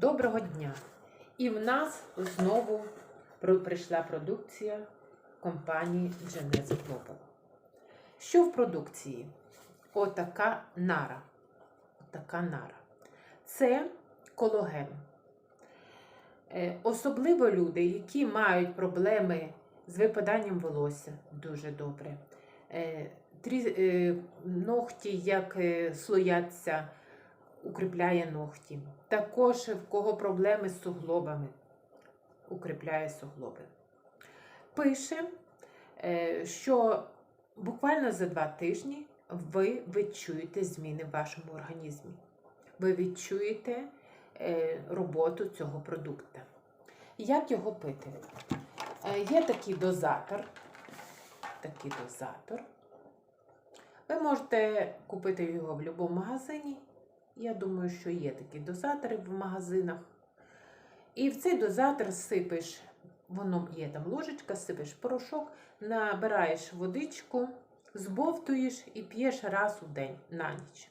Доброго дня! І в нас знову прийшла продукція компанії Genesis Global. Що в продукції? Отака нара. Отака нара. Це кологен. Е, Особливо люди, які мають проблеми з випаданням волосся, дуже добре. Е, е, Ногті, як слояться, укріпляє ногті. Також в кого проблеми з суглобами, укріпляє суглоби. Пише, е, що буквально за два тижні ви відчуєте зміни в вашому організмі. Ви відчуєте е, роботу цього продукту. Як його пити? Е, Є такий дозатор. Такий дозатор. Ви можете купити його в будь-якому магазині. Я думаю, що є такі дозатори в магазинах. І в цей дозатор сипеш, воно є там ложечка, сипеш порошок, набираєш водичку, збовтуєш і п'єш раз у день на ніч.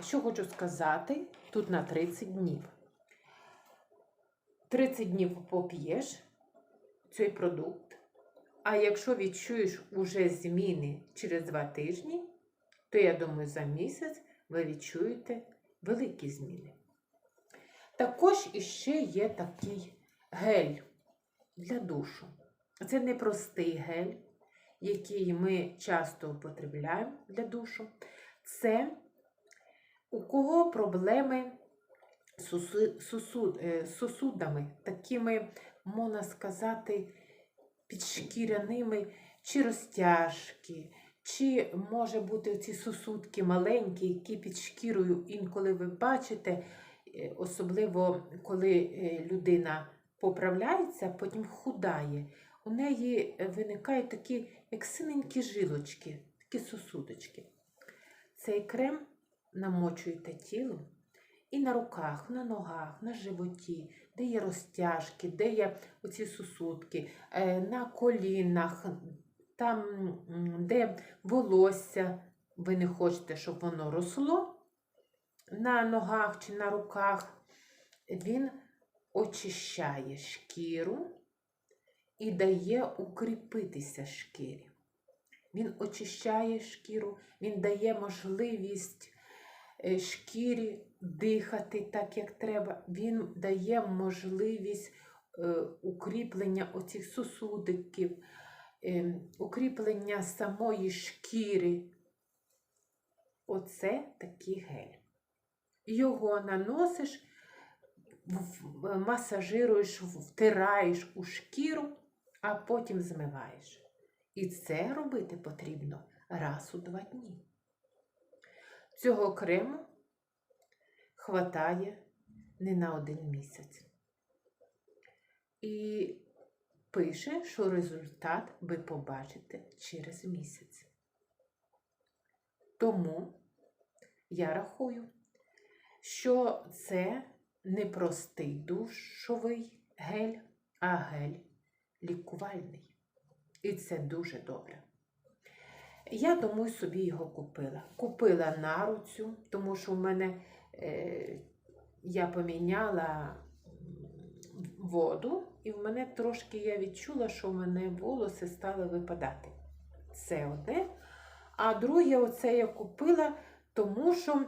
Що хочу сказати, тут на 30 днів. 30 днів поп'єш цей продукт, а якщо відчуєш уже зміни через 2 тижні, то я думаю, за місяць ви відчуєте великі зміни. Також іще є такий гель для душу. Це не простий гель, який ми часто употребляємо для душу. Це у кого проблеми з е, сосудами, такими, можна сказати, підшкіряними, чи розтяжки, чи може бути ці сосудки маленькі, які під шкірою інколи ви бачите, е, особливо коли е, людина поправляється, потім худає. У неї е, виникають такі, як синенькі жилочки, такі сосудочки. Цей крем намочуєте тіло і на руках, на ногах, на животі, де є розтяжки, де є оці сосудки, е, на колінах, там, де волосся, ви не хочете, щоб воно росло на ногах чи на руках, він очищає шкіру і дає укріпитися шкірі. Він очищає шкіру, він дає можливість е, шкірі дихати так, як треба. Він дає можливість е, укріплення оцих сосудиків, укріплення самої шкіри. Оце такий гель. Його наносиш, масажируєш, втираєш у шкіру, а потім змиваєш. І це робити потрібно раз у два дні. Цього крему хватає не на один місяць. І пише, що результат ви побачите через місяць. Тому я рахую, що це не простий душовий гель, а гель лікувальний. І це дуже добре. Я тому собі його купила. Купила нару цю, тому що в мене е, я поміняла воду, і в мене трошки я відчула, що в мене волоси стали випадати. Це одне. А друге, оце я купила, тому що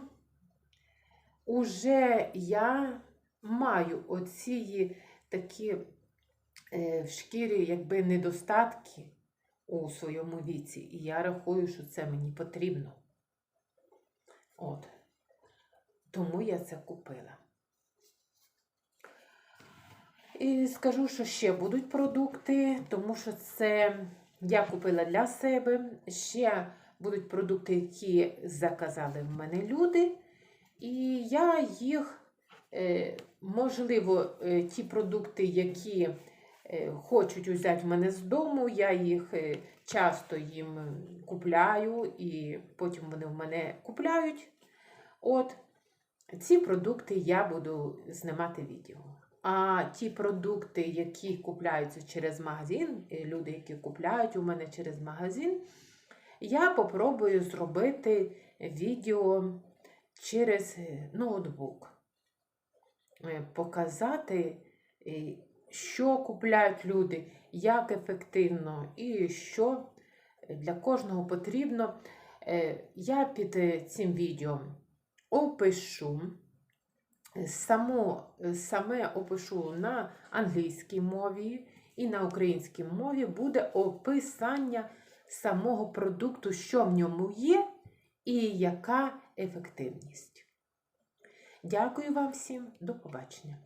уже я маю оці такі е, в шкірі якби недостатки у своєму віці. І я рахую, що це мені потрібно. От. Тому я це купила. І скажу, що ще будуть продукти, тому що це я купила для себе. Ще будуть продукти, які заказали в мене люди. І я їх, е, можливо, е, ті продукти, які е, хочуть взяти в мене з дому, я їх часто їм купляю, і потім вони в мене купляють. От ці продукти я буду знімати відео. А ті продукти, які купляються через магазин, е, люди, які купляють у мене через магазин, я попробую зробити відео через е, ноутбук. е, показати, що купляють люди, як ефективно і що для кожного потрібно. Я під цим відео опишу. Само, саме опишу на англійській мові і на українській мові буде описання самого продукту, що в ньому є і яка ефективність. Дякую вам всім, до побачення.